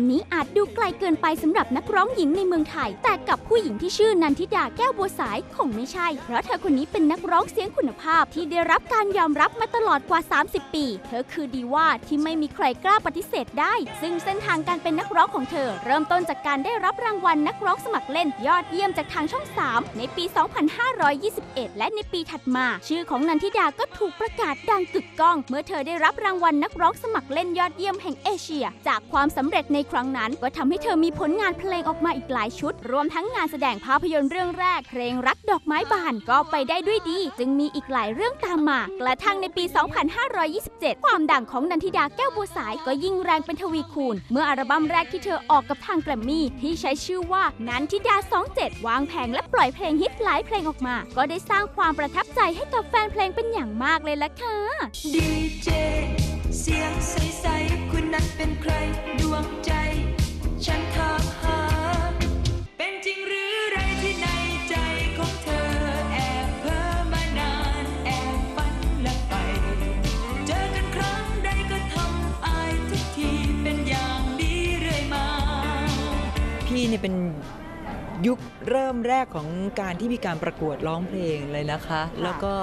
ำนี้อาจดูไกลเกินไปสำหรับนักร้องหญิงในเมืองไทย แต่กับผู้หญิงที่ชื่อนันทิดาแก้วบัวสายคงไม่ใช่ เพราะเธอคนนี้เป็นนักร้องเสียงคุณภาพที่ได้รับการยอมรับมาตลอดกว่า 30 ปี เธอคือดีว่าที่ไม่มีใครกล้าปฏิเสธได้ ซึ่งเส้นทางการเป็นนักร้องของเธอ เริ่มต้นจากการได้รับรางวัลนักร้องสมัครเล่น ยอดเยี่ยมจากทางช่อง 3 ในปี 2521 และในปีถัดมา ชื่อของนันทิดาก็ถูกประกาศดังกึกก้อง เมื่อเธอได้รับรางวัลนักร้องสมัครเล่นยอดเยี่ยมแห่งเอเชีย จากความสำเร็จในครั้งนั้นก็ทำให้เธอมีผลงานเพลงออกมาอีกหลายชุด รวมทั้งงานแสดงภาพยนตร์เรื่องแรก เพลงรักดอกไม้บานก็ไปได้ด้วยดี จึงมีอีกหลายเรื่องตามมากระทั่งในปี 2527 ความดังของนันทิดาแก้วบัวสายก็ยิ่งแรงเป็นทวีคูณ เมื่ออัลบั้มแรกที่เธอออกกับทางแกรมมี่ที่ใช้ชื่อว่านันทิดา 27 วางแผงและปล่อยเพลงฮิตหลายเพลงออกมา ก็ได้สร้างความประทับใจให้กับแฟนเพลงเป็นอย่างมากเลยล่ะค่ะ พ้อมานานแอบฝันและไปเจอกันครั้งใดก็ทำอายทุกทีเป็นอย่างดีเรื่อยมาพี่เนี่ยเป็นยุคเริ่มแรกของการที่มีการประกวดร้องเพลงเลยนะคะ แล้วก็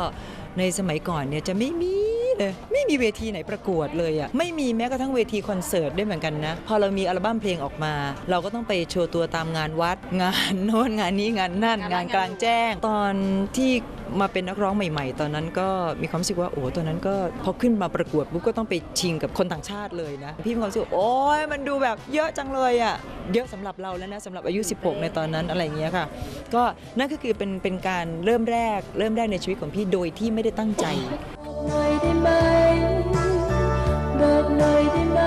ในสมัยก่อนเนี่ยจะไม่มี เลยไม่มีเวทีไหนประกวดเลยอะ่ะไม่มีแม้กระทั่งเวทีคอนเสิร์ตด้วยเหมือนกันนะ พอเรามีอัลบั้มเพลงออกมา เราก็ต้องไปโชว์ตัวตามงานวัด งานโน้นงานนี้งานนั่น งานกลางแจ้ง ตอนที่มาเป็นนักร้องใหม่ ๆ ตอนนั้นก็มีความรู้สึกว่าโอ้ตอนนั้นก็พอขึ้นมาประกวดปุ๊บก็ต้องไปชิงกับคนต่างชาติเลยนะพี่มีความรู้สึกว่าโอ้ยมันดูแบบเยอะจังเลยอะ่ะเยอะสำหรับเราแล้วนะสำหรับอายุ 16 ในตอนนั้นอะไรอย่างเงี้ยค่ะ ก็นั่นก็คือเป็นเป็นการเริ่มแรก เริ่มแรกในชีวิตของพี่โดยที่ไม่ได้ตั้งใจ หน่อยได้ไหม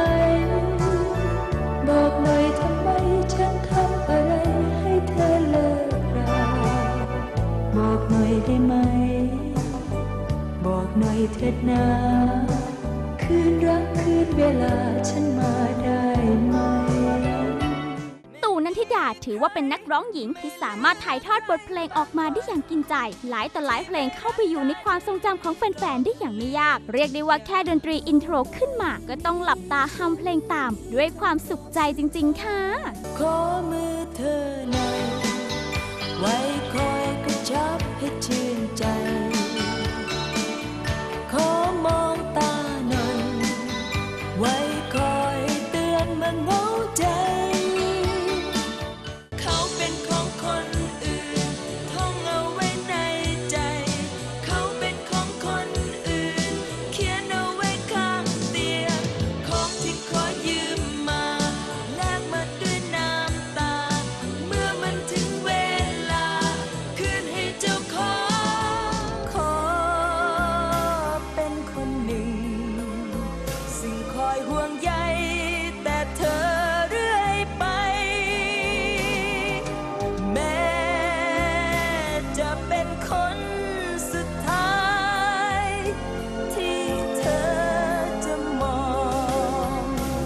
บอกหน่อยทำไมฉันทำอะไรให้เธอเลิกราบอกหน่อยได้ไหม บอกหน่อยเถิดนะคืนรักคืนเวลาฉันมา ดาถือว่าเป็นนักร้องหญิงที่สามารถถ่ายทอดบทเพลงออกมาได้อย่างกินใจ หลายต่อหลายเพลงเข้าไปอยู่ในความทรงจำของแฟนๆได้อย่างไม่ยาก เรียกได้ว่าแค่ดนตรีอินโทรขึ้นมา ก็ต้องหลับตาฮัมเพลงตาม ด้วยความสุขใจจริง ๆ ค่ะ ขอมือเธอหน่อยไว้คอย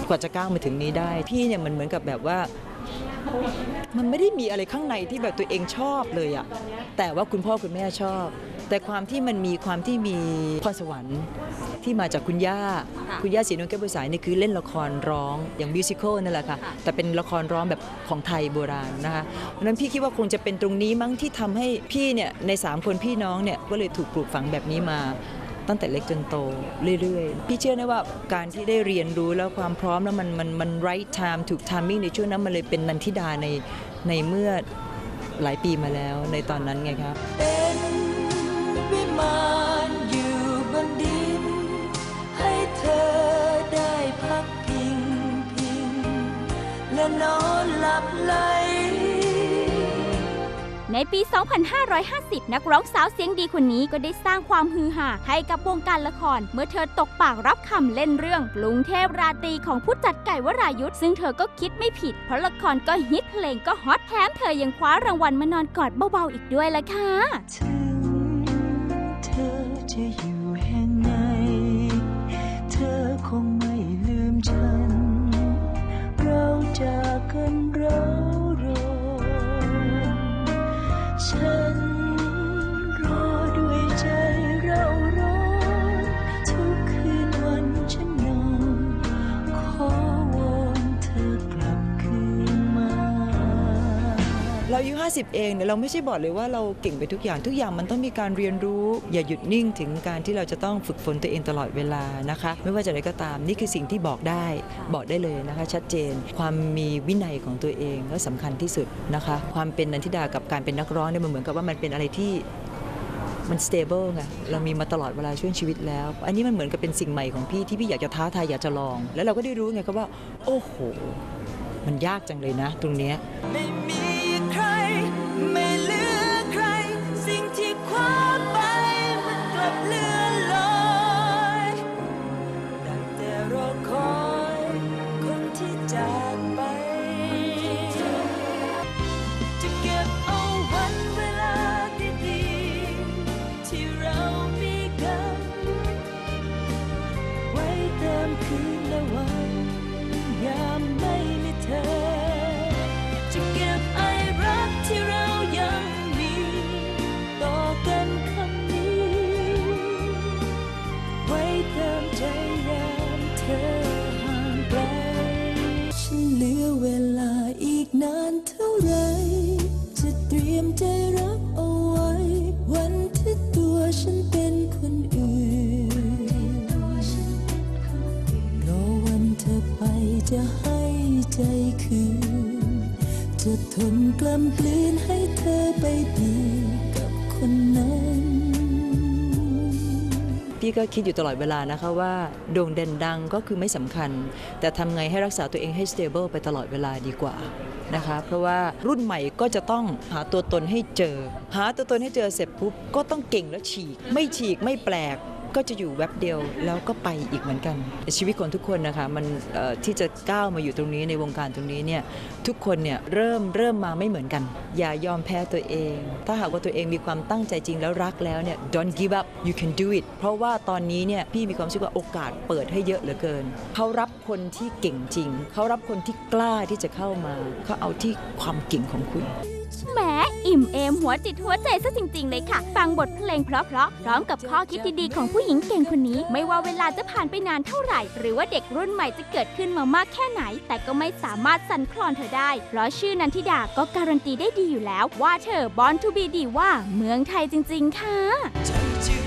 กว่าจะก้าวมาถึงนี้ได้ พี่เนี่ยมันเหมือนกับแบบว่า มันไม่ได้มีอะไรข้างในที่แบบตัวเองชอบเลยอะแต่ว่าคุณพ่อคุณแม่ชอบ แต่ความที่มันมีความที่มีพรสวรรค์ที่มาจากคุณย่า คุณย่าศรีนวลแก้วบัวสายนี่คือเล่นละครร้องอย่างมิวสิควลนั่นแหละค่ะ แต่เป็นละครร้องแบบของไทยโบราณนะคะเพราะฉะนั้นพี่คิดว่าคงจะเป็นตรงนี้มั้งที่ทำให้พี่เนี่ยในสามคนพี่น้องเนี่ยก็เลยถูกปลูกฝังแบบนี้มา ตั้งแต่เล็กจนโตเรื่อยๆ พี่เชื่อนะว่าการที่ได้เรียนรู้แล้วความพร้อมแล้วมันมันมัน right time ถูก timing ในช่วงนั้นมันเลยเป็นนันทิดาในในเมื่อหลายปีมาแล้วในตอนนั้นไงครับเป็นวิมานอยู่บนดิน ให้เธอได้พักพิงพิงและนอนหลับไหล ในปี 2550 นักร้องสาวเสียงดีคนนี้ก็ได้สร้างความฮือฮาให้กับวงการละคร เมื่อเธอตกปากรับคำเล่นเรื่องกรุงเทพราตรีของผู้จัดไก่วรายุทธ์ซึ่งเธอก็คิดไม่ผิด เพราะละครก็ฮิตเพลงก็ฮอตแถมเธอยังคว้ารางวัลมานอนกอดเบาๆอีกด้วยละค่ะถึงเธอจะอยู่แห่งไหนเธอคงไม่ลืมฉัน เราจากกันเรา ฉัน 50 เองเนี่ยเราไม่ใช่บอกเลยว่าเราเก่งไปทุกอย่างทุกอย่างมันต้องมีการเรียนรู้ อย่าหยุดนิ่งถึงการที่เราจะต้องฝึกฝนตัวเองตลอดเวลานะคะ ไม่ว่าจะอะไรก็ตามนี่คือสิ่งที่บอกได้บอกได้เลยนะคะ ชัดเจน ความมีวินัยของตัวเองก็สำคัญที่สุดนะคะ ความเป็นนันทิดากับการเป็นนักร้องเนี่ยมันเหมือนกับว่ามันเป็นอะไรที่มัน stable ไงเรามีมาตลอดเวลาช่วงชีวิตแล้ว อันนี้มันเหมือนกับเป็นสิ่งใหม่ของพี่ที่พี่อยากจะท้าทายอยากจะลอง แล้วเราก็ได้รู้ไงครับว่า โอ้โห มันยากจังเลยนะ ตรงเนี้ย จะให้ใจคืน จะทนกล้ำกลืนให้เธอไปดีกับคนนั้น พี่ก็คิดอยู่ตลอดเวลานะคะว่าโด่งเด่นดังก็คือไม่สำคัญ แต่ทำไงให้รักษาตัวเองให้ stable ไปตลอดเวลาดีกว่านะคะเพราะว่ารุ่นใหม่ก็จะต้องหาตัวตนให้เจอ หาตัวตนให้เจอเสร็จปุ๊บก็ต้องเก่งแล้วฉีก ไม่ฉีกไม่แปลก ก็จะอยู่แวบเดียวแล้วก็ไปอีกเหมือนกัน ชีวิตของทุกคนนะคะมันที่จะก้าวมาอยู่ตรงนี้ในวงการตรงนี้เนี่ยทุกคนเนี่ยเริ่มเริ่มมาไม่เหมือนกัน อย่ายอมแพ้ตัวเอง ถ้าหากว่าตัวเองมีความตั้งใจจริงแล้วรักแล้วเนี่ย don't give up you can do it เพราะว่าตอนนี้เนี่ยพี่มีความรู้สึกว่าโอกาสเปิดให้เยอะเหลือเกิน เขารับคนที่เก่งจริง เขารับคนที่กล้าที่จะเข้ามาเขาเอาที่ความเก่งของคุณแหมอิ่มเอม หัวจิตหัวใจซะจริง ๆ เลยค่ะ ฟังบทเพลงเพราะๆพร้อมกับข้อคิดดีๆของผู้หญิงเก่งคนนี้ ไม่ว่าเวลาจะผ่านไปนานเท่าไหร่ หรือว่าเด็กรุ่นใหม่จะเกิดขึ้นมามากแค่ไหน แต่ก็ไม่สามารถสั่นคลอนเธอได้ เพราะชื่อนันทิดาก็การันตีได้ดีอยู่แล้ว ว่าเธอบอนทูบีดีว่าเมืองไทยจริง ๆ ค่ะ